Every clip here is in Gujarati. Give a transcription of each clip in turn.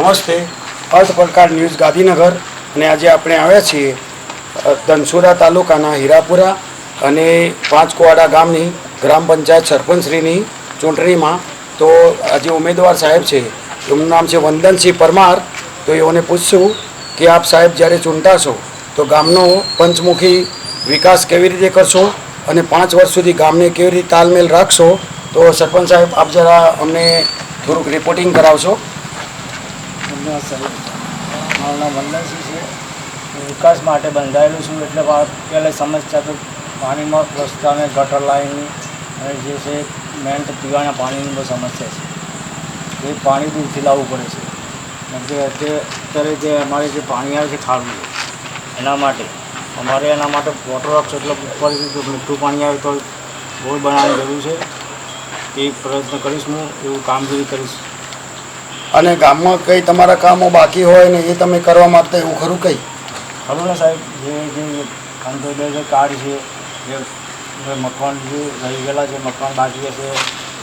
નમસ્તે. અર્થ પડકાર ન્યૂઝ ગાંધીનગર અને આજે આપણે આવ્યા છીએ ધનસુરા તાલુકાના હીરાપુરા અને પાંચકુવાડા ગામની ગ્રામ પંચાયત સરપંચશ્રીની ચૂંટણીમાં. તો આજે ઉમેદવાર સાહેબ છે, એમનું નામ છે વંદનસિંહ પરમાર. તો એઓને પૂછશું કે આપ સાહેબ જ્યારે ચૂંટાશો, તો ગામનો પંચમુખી વિકાસ કેવી રીતે કરશો અને પાંચ વર્ષ સુધી ગામને કેવી રીતે તાલમેલ રાખશો? તો સરપંચ સાહેબ, આપ જરા અમને થોડુંક રિપોર્ટિંગ કરાવશો. ધન્યવાદ સાહેબ મારું નામ વંદનસિંહ છે. વિકાસ માટે બંધાયેલું છું એટલે પહેલાં સમસ્યા તો પાણીમાં રસ્તા અને ગટર લાઈન અને જે છે મેન તો પીવાના પાણીની બહુ સમસ્યા છે. એ પાણી દૂરથી લાવવું પડે છે. કેમ કે અત્યારે જે અમારે જે પાણી આવે છે ખારું, એના માટે અમારે એના માટે વોટર વર્ક્સ એટલે ઉપરથી મીઠું પાણી આવે તો બોલ બનાવવાની જરૂર છે. એ પ્રયત્ન કરીશ હું, એવું કામગીરી કરીશ. અને ગામમાં કંઈ તમારા કામો બાકી હોય ને એ તમે કરવા માંગતા એવું ખરું કંઈ? ખરું ને સાહેબ જે જે અંત્યોદય જે કાર્ડ છે જે મકાન જે રહી ગયેલા છે મકાન બાકી હશે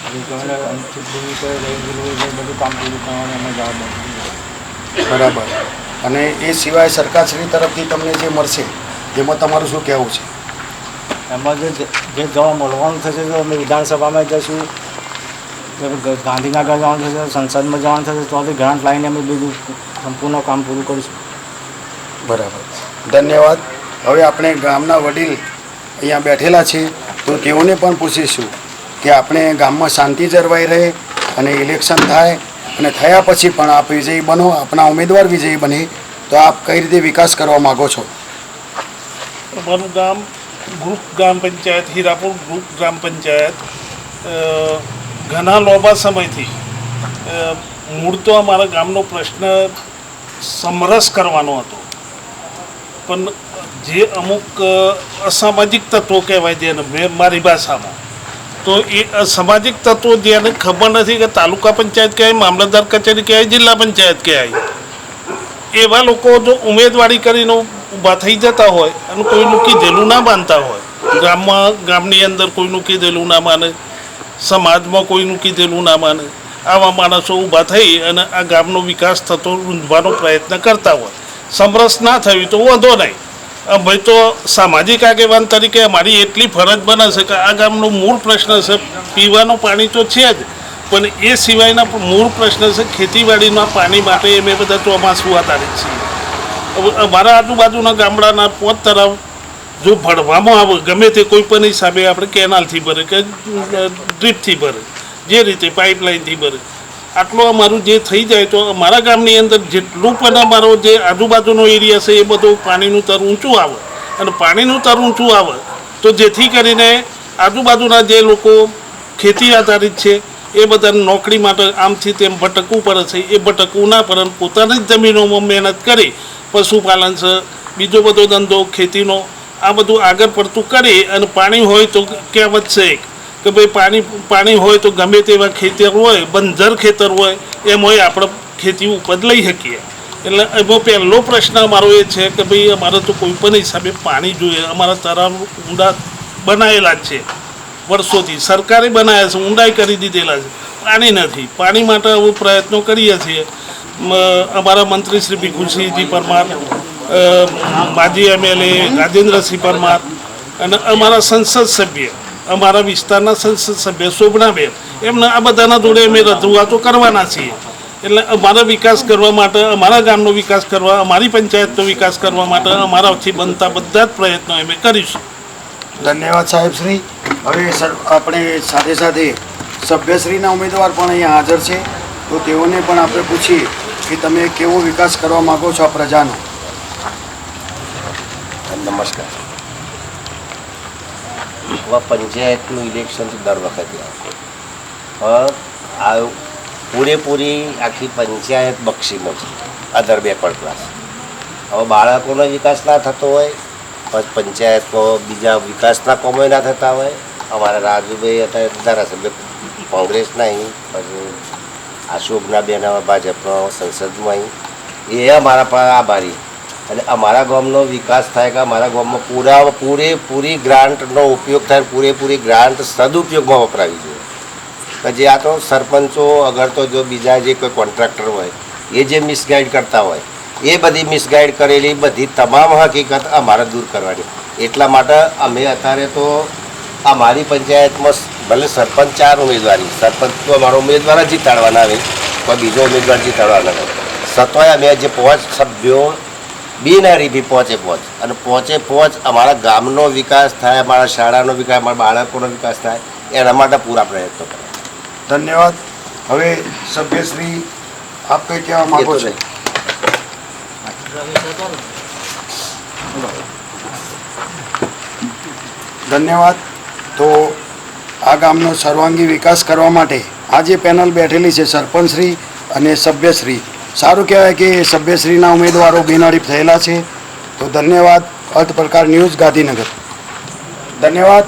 જે તમને અંતિમ રહી ગયેલું છે બધું કામ પૂરું કરવાની અમે જવાબદારી બરાબર. અને એ સિવાય સરકારશ્રી તરફથી તમને જે મળશે તેમાં તમારું શું કહેવું છે? એમાં જે જે જવા મળવાનું થશે તો અમે વિધાનસભામાં ગ- ગાંધીનગર જવાનું થશે સંસદમાં જવાનું થશે તો ગ્રાન્ટ લાઈને અમે બીજું સંપૂર્ણ કામ પૂરું કરીશું. બરાબર. ધન્યવાદ. હવે આપણે ગામના વડીલ અહીંયા બેઠેલા છે તો તેઓને પણ પૂછીશું કે આપણે ગામમાં શાંતિ જળવાઈ રહે અને ઇલેક્શન થાય અને થયા પછી પણ આપ વિજયી બનો આપણા ઉમેદવાર વિજયી બને તો આપ કઈ રીતે વિકાસ કરવા માગો છો? અમારું ગામ ગ્રુપ ગ્રામ પંચાયત હીરાપુર ગ્રુપ ગ્રામ પંચાયત ઘણા લાંબા સમયથી મૂળ તો અમારા ગામનો પ્રશ્ન સમરસ કરવાનો હતો. પણ જે અમુક અસામાજિક તત્વો કહેવાય જેને, મેં, મારી ભાષામાં, તો એ અસામાજિક તત્વો જેને ખબર નથી કે તાલુકા પંચાયત કહેવાય, મામલતદાર કચેરી કહેવાય, જિલ્લા પંચાયત કહેવાય. એવા લોકો જો ઉમેદવારી કરીને ઊભા થઈ જતા હોય અને કોઈનું કીધેલું ના માનતા હોય, ગામમાં, ગામની અંદર કોઈનું કીધેલું ના માને સમાજમાં કોઈનું કીધેલું ના માને. આવા માણસો ઊભા થઈ અને આ ગામનો વિકાસ થતો રૂંધવાનો પ્રયત્ન કરતા હોય. સમરસ ના થયું તો વાંધો નહીં. ભાઈ તો સામાજિક આગેવાન તરીકે અમારી એટલી ફરજ બને છે કે આ ગામનો મૂળ પ્રશ્ન છે પીવાનું પાણી તો છે જ. પણ એ સિવાયના મૂળ પ્રશ્ન છે ખેતીવાડીના પાણી માટે અમે બધા ચોમાસું આધારિત છીએ. અમારા આજુબાજુના ગામડાના પોત તરફ જો ભરવામાં આવે, ગમે તે કોઈ પણ હિસાબે આપણે કેનાલથી ભરે કે ડ્રીપથી ભરે, જે રીતે પાઇપલાઇનથી ભરે. આટલું અમારું જે થઈ જાય તો અમારા ગામની અંદર જેટલું પણ અમારો જે આજુબાજુનો એરિયા છે એ બધું પાણીનું તર ઊંચું આવે. અને પાણીનું તર ઊંચું આવે તો જેથી કરીને આજુબાજુના જે લોકો ખેતી આધારિત છે, એ બધાને નોકરી માટે આમથી તેમ ભટકવું પડે છે. એ ભટકવું ના પડે પોતાની જ જમીનોમાં મહેનત કરી પશુપાલન છે, બીજો બધો ધંધો ખેતીનો આ બધું આગળ પડતું કરી અને પાણી હોય તો કહેવત છે કે ભાઈ પાણી પાણી હોય તો ગમે તેવા ખેતર હોય, બંજર ખેતર હોય, એમ હોય આપણે ખેતી ઉપજ લઈ શકીએ. એટલે એમાં પહેલો પ્રશ્ન અમારો એ છે કે ભાઈ અમારે તો કોઈ પણ હિસાબે પાણી જોઈએ. અમારા તળાવ ઊંડા બનાવેલા જ છે. વર્ષોથી સરકારે બનાવ્યા છે, ઊંડાઈ કરી દીધેલા છે. પાણી નથી. પાણી માટે પ્રયત્નો કરીએ છીએ. અમારા મંત્રી શ્રી ભીખુસિંહજી પરમાર માજી એમએલએ રાજેન્દ્રસિંહ પરમાર અને અમારા સંસદ સભ્ય, અમારા વિસ્તારના સંસદ સભ્ય શોભનાબેન, એમના આ બધાના જોડે અમે રજૂઆતો કરવાના છીએ. એટલે અમારા વિકાસ કરવા માટે, અમારા ગામનો વિકાસ કરવા, અમારી પંચાયતનો વિકાસ કરવા માટે અમારાથી બનતા બધા જ પ્રયત્નો અમે કરીશું. ધન્યવાદ સાહેબ શ્રી. હવે આપણે સાથે સાથે સભ્યશ્રીના ઉમેદવાર પણ અહીંયા હાજર છે. તો તેઓને પણ આપણે પૂછીએ કે તમે કેવો વિકાસ કરવા માગો છો આ પ્રજાનો? નમસ્કાર. હવે પંચાયતનું ઇલેક્શન દર વખતે આવે. આ પૂરેપૂરી આખી પંચાયત બક્ષી મળશે અધર બેકવર્ડ ક્લાસ હવે બાળકોનો વિકાસ ના થતો હોય પછી પંચાયતમાં બીજા વિકાસના કોમો ના થતા હોય. અમારા રાજુભાઈ અત્યારે ધારાસભ્ય, કોંગ્રેસના અહીં, પછી અશોકના બેન ભાજપનો સંસદમાં અહીં. એ અમારા પર આભારી. અને અમારા ગામનો વિકાસ થાય કે અમારા ગામમાં પૂરા પૂરેપૂરી ગ્રાન્ટનો ઉપયોગ થાય પૂરેપૂરી ગ્રાન્ટ સદુપયોગમાં વપરાવી જોઈએ. કે જે આ તો સરપંચો, અગર તો જો બીજા જે કોઈ કોન્ટ્રાક્ટર હોય, એ જે મિસગાઈડ કરતા હોય, એ બધી મિસગાઈડ કરેલી બધી તમામ હકીકત અમારે દૂર કરવાની. એટલા માટે અમે અત્યારે તો અમારી પંચાયતમાં ભલે સરપંચ ચાર ઉમેદવારી, સરપંચ તો અમારો ઉમેદવાર જ જીતાડવાના આવે કોઈ બીજો ઉમેદવાર જીતાડવાના આવે સતોય અમે જે પાંચ સભ્યો બિનહરીફી પહોંચે પહોંચ. અને પહોંચે પહોંચ અમારા ગામનો વિકાસ થાય અમારા શાળાનો વિકાસ અમારા બાળકોનો વિકાસ થાય એના માટે પૂરા પ્રયત્નો કરે. ધન્યવાદ. હવે સભ્યશ્રી આપ કંઈ કહેવા માગો માંગો છો? ધન્યવાદ. તો આ ગામનો સર્વાંગી વિકાસ કરવા માટે આ જે પેનલ બેઠેલી છે સરપંચશ્રી અને સભ્યશ્રી. સારું કહેવાય કે સભ્યશ્રીના ઉમેદવારો બિનહરીફ થયેલા છે. તો ધન્યવાદ. અર્થ પ્રકાર ન્યૂઝ ગાંધીનગર. ધન્યવાદ.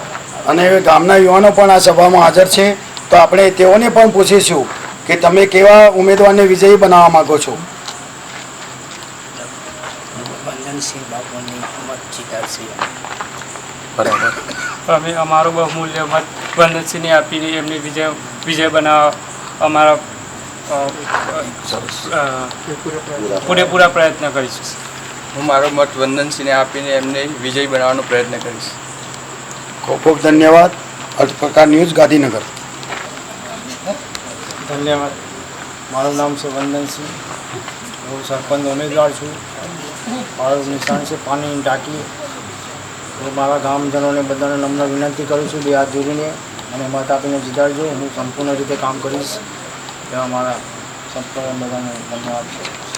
અને હવે ગામના યુવાનો પણ આ સભામાં હાજર છે. તો આપણે તેઓને પણ પૂછીશું કે તમે કેવા ઉમેદવારને વિજયી બનાવવા માગો છો? બરાબર. અમે અમારો બહુમૂલ્ય મત વંદનસિંહને આપીને એમને વિજય વિજય બનાવવા અમારા પૂરેપૂરા પ્રયત્ન કરીશ. હું મારો મત વંદનસિંહને આપીને એમને વિજય બનાવવાનો પ્રયત્ન કરીશ. ખૂબ ખૂબ ધન્યવાદ. અર્થપ્રકાર ન્યૂઝ ગાંધીનગર. ધન્યવાદ. મારું નામ છે વંદનસિંહ. હું સરપંચ ઉમેદવાર છું. મારું નિશાન છે પાણીની ટાંકી. હું મારા ગામજનોને બધાને નમ્ર વિનંતી કરું છું. બે હાથ જોડીને અને મત આપીને જીતાડજો. હું સંપૂર્ણ રીતે કામ કરીશ. એવા મારા સંપૂર્ણ બધાને ધન્યવાદ છે.